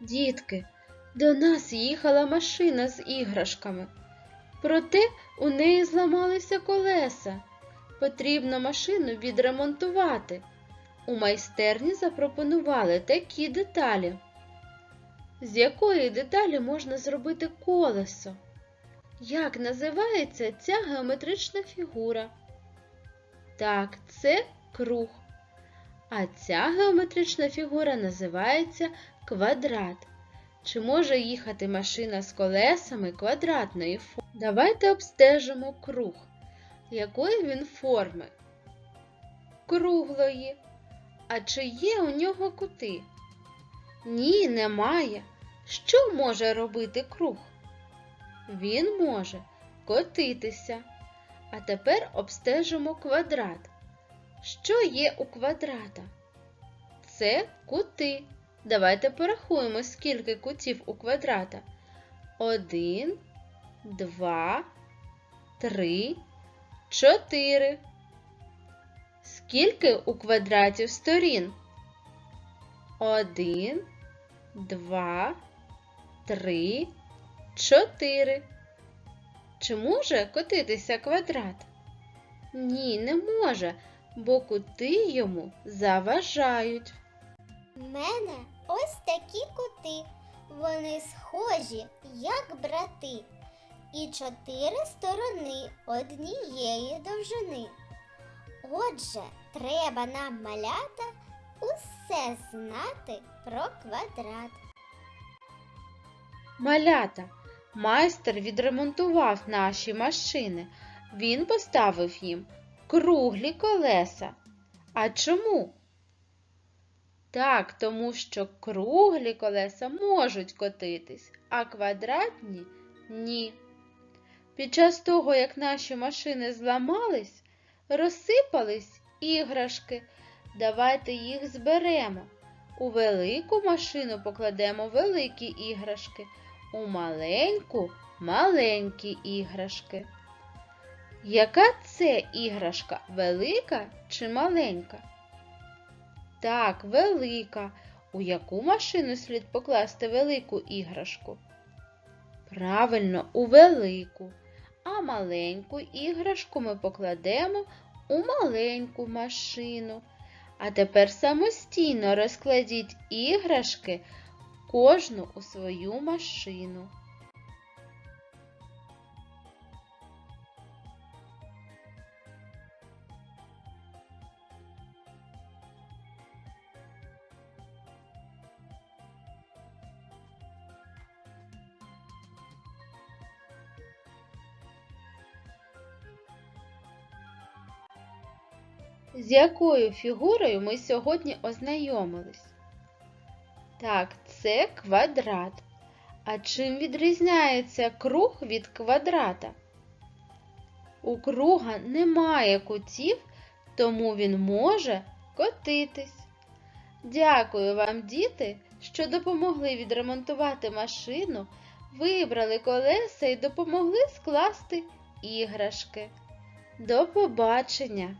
Дітки, до нас їхала машина з іграшками. Проте у неї зламалися колеса. Потрібно машину відремонтувати. У майстерні запропонували такі деталі. З якої деталі можна зробити колесо? Як називається ця геометрична фігура? Так, це круг. А ця геометрична фігура називається квадрат. Чи може їхати машина з колесами квадратної форми? Давайте обстежимо круг. Якої він форми? Круглої. А чи є у нього кути? Ні, немає. Що може робити круг? Він може котитися. А тепер обстежимо квадрат. Що є у квадрата? Це кути. Давайте порахуємо, скільки кутів у квадрата. Один, два, три, чотири. Скільки у квадратів сторін? Один, два, три, чотири. Чи може котитися квадрат? Ні, не може, бо кути йому заважають. В мене ось такі кути. Вони схожі, як брати, і чотири сторони однієї довжини. Отже, треба нам малята усе знати про квадрат. Малята, майстер відремонтував наші машини. Він поставив їм круглі колеса. А чому? Так, тому що круглі колеса можуть котитись, а квадратні ні. Під час того, як наші машини зламались, розсипались іграшки. Давайте їх зберемо. У велику машину покладемо великі іграшки, у маленьку маленькі іграшки. Яка це іграшка? Велика чи маленька? Так, велика. У яку машину слід покласти велику іграшку? Правильно, у велику. А маленьку іграшку ми покладемо у маленьку машину. А тепер самостійно розкладіть іграшки кожну у свою машину. З якою фігурою ми сьогодні ознайомились? Так, це квадрат. А чим відрізняється круг від квадрата? У круга немає кутів, тому він може котитись. Дякую вам, діти, що допомогли відремонтувати машину, вибрали колеса і допомогли скласти іграшки. До побачення!